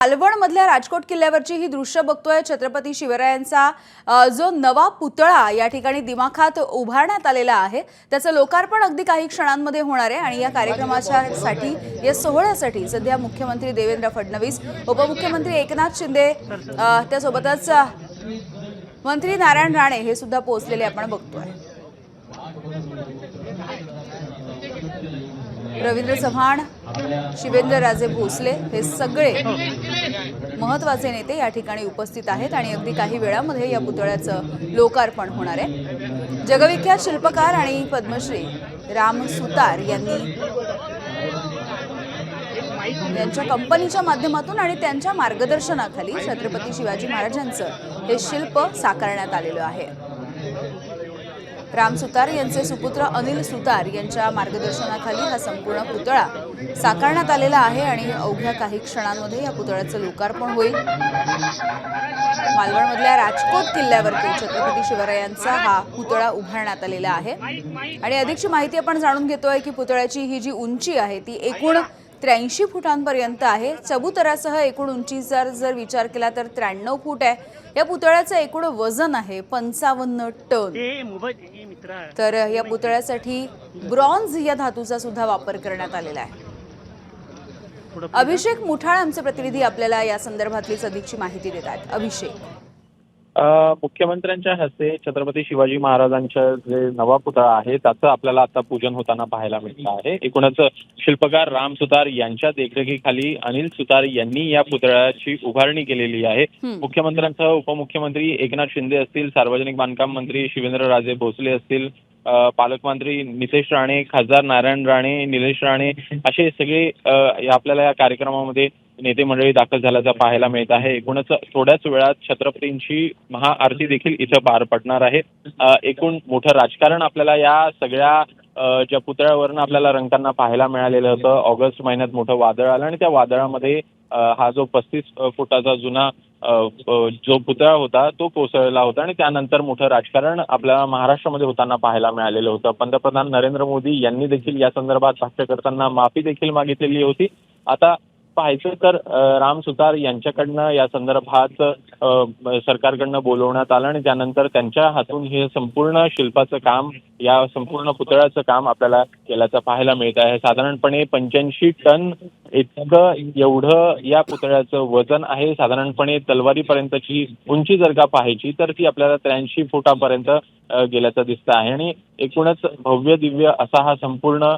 मालवण मधल्या राजकोट किल्ल्यावरची ही दृश्य बघतोय. छत्रपती शिवरायांचा जो नवा पुतळा या ठिकाणी दिमाखात उभारण्यात आलेला आहे. त्याचं लोकार्पण अगदी काही क्षणांमध्ये होणार आहे आणि या कार्यक्रमाच्या साठी या सोहळ्यासाठी सध्या मुख्यमंत्री देवेंद्र फडणवीस उपमुख्यमंत्री एकनाथ शिंदे त्यासोबतच मंत्री नारायण राणे हे सुद्धा पोहोचलेले आपण बघतोय. रवींद्र चव्हाण शिवेंद्र राजे भोसले हे सगळे महत्त्वाचे नेते या ठिकाणी उपस्थित आहेत आणि अगदी काही वेळामध्ये या पुतळ्याचं लोकार्पण होणार आहे. जगविख्यात शिल्पकार आणि पद्मश्री राम सुतार यांनी यांच्या कंपनीच्या माध्यमातून आणि त्यांच्या मार्गदर्शनाखाली छत्रपती शिवाजी महाराजांचं हे शिल्प साकारण्यात आलेलं आहे. राम सुतार यांचे सुपुत्र अनिल सुतार यांच्या मार्गदर्शनाखाली हा संपूर्ण पुतळा साकारण्यात आलेला आहे आणि अवघ्या काही क्षणांमध्ये या पुतळ्याचं लोकार्पण होईल. मालवणमधल्या राजकोट किल्ल्यावरती छत्रपती शिवरायांचा हा पुतळा उभारण्यात आलेला आहे. आणि अधिकची माहिती आपण जाणून घेतोय की पुतळ्याची ही जी उंची आहे ती एकूण त्र्याऐंशी फुटांपर्यंत आहे. चबुतरासह एकूण उंचीचा जर विचार केला तर त्र्याण्णव फूट आहे. या पुतळ्याचं एकूण वजन आहे पंचावन्न टन. तर या पुतळ्यासाठी ब्रॉन्झ या धातूचा सुद्धा वापर करण्यात आलेला आहे. अभिषेक मुठाळ आमचे प्रतिनिधी आपल्याला या संदर्भातलीच अधिकची माहिती देत आहेत. अभिषेक. मुख्यमंत्र्यांच्या हस्ते छत्रपती शिवाजी महाराजांच्या जे नवा पुतळा आहे त्याचं आपल्याला आता पूजन होताना पाहायला मिळतं आहे एकूणच शिल्पकार राम सुतार यांच्या देखरेखीखाली अनिल सुतार यांनी या पुतळ्याची उभारणी केलेली आहे. मुख्यमंत्र्यांसह उपमुख्यमंत्री एकनाथ शिंदे असतील सार्वजनिक बांधकाम मंत्री शिवेंद्रराजे भोसले असतील पालकमंत्री नितेश राणे खासदार नारायण राणे निलेश राणे असे सगळे आपल्याला या कार्यक्रमामध्ये नेते मंडळी दाखल झाल्याचं पाहायला मिळत आहे. एकूणच थोड्याच वेळात छत्रपतींची महाआरती देखील इथं पार पडणार आहे. एकूण मोठं राजकारण आपल्याला या सगळ्या ज्या पुतळ्यावरनं आपल्याला रंगताना पाहायला मिळालेलं होतं. ऑगस्ट महिन्यात मोठं वादळ आलं आणि त्या वादळामध्ये हा जो पस्तीस फुटाचा जुना जो पुतळा होता तो कोसळला होता आणि त्यानंतर मोठं राजकारण आपल्याला महाराष्ट्रामध्ये होताना पाहायला मिळालेलं होतं. पंतप्रधान नरेंद्र मोदी यांनी देखील या संदर्भात भाष्य करताना माफी देखील मागितलेली होती. आता पाहायचं तर राम सुतार यांच्याकडनं या संदर्भात सरकारकडनं बोलवण्यात आलं आणि त्यानंतर त्यांच्या हातून हे संपूर्ण शिल्पाचं काम या संपूर्ण पुतळ्याचं काम आपल्याला केल्याचं पाहायला मिळत आहे. साधारणपणे पंच्याऐंशी टन इतकं एवढं या पुतळ्याचं वजन आहे. साधारणपणे तलवारीपर्यंतची उंची जर का पाहायची तर ती आपल्याला त्र्याऐंशी फुटापर्यंत गेल्याचं दिसतं आहे. आणि एकूणच भव्य दिव्य असा हा संपूर्ण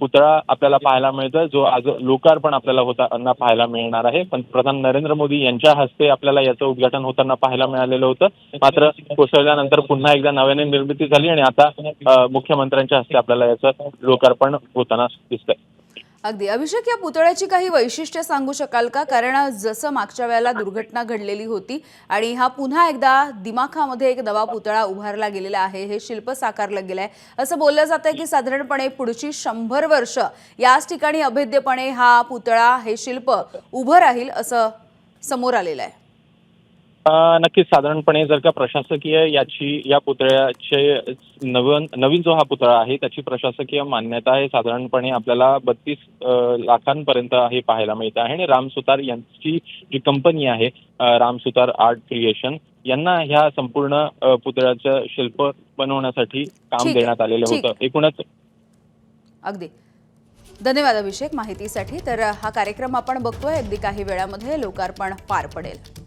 पुतळा आपल्याला पाहायला मिळतोय. जो आज लोकार्पण आपल्याला होताना पाहायला मिळणार आहे. पंतप्रधान नरेंद्र मोदी यांच्या हस्ते आपल्याला याचं उद्घाटन होताना पाहायला मिळालेलं होतं. मात्र कोसळल्यानंतर पुन्हा एकदा नव्याने निर्मिती झाली आणि आता मुख्यमंत्र्यांच्या हस्ते आपल्याला याचं लोकार्पण होताना दिसतंय. अगदी. अभिषेक या पुतळ्याची काही वैशिष्ट्य सांगू शकाल का? कारण जसं मागच्या वेळेला दुर्घटना घडलेली होती आणि हा पुन्हा एकदा दिमाखामध्ये एक नवा पुतळा उभारला गेलेला आहे हे शिल्प साकारलं गेलं आहे असं बोललं जात आहे की साधारणपणे पुढची शंभर वर्ष याच ठिकाणी अभेद्यपणे हा पुतळा हे शिल्प उभं राहील असं समोर आलेलं आहे. नक्कीच साधारणपणे जर का प्रशासकीय याची या पुतळ्याचे नवीन नवीन जो हा पुतळा आहे त्याची प्रशासकीय मान्यता आहे साधारणपणे आपल्याला बत्तीस लाखांपर्यंत हे पाहायला मिळत आहे. आणि राम सुतार यांची जी कंपनी आहे राम सुतार आर्ट क्रिएशन यांना ह्या संपूर्ण पुतळ्याचं शिल्प बनवण्यासाठी काम. देण्यात आलेलं होतं. एकूणच अगदी. धन्यवाद अभिषेक माहितीसाठी. तर हा कार्यक्रम आपण बघतोय. अगदी काही वेळामध्ये लोकार्पण पार पडेल.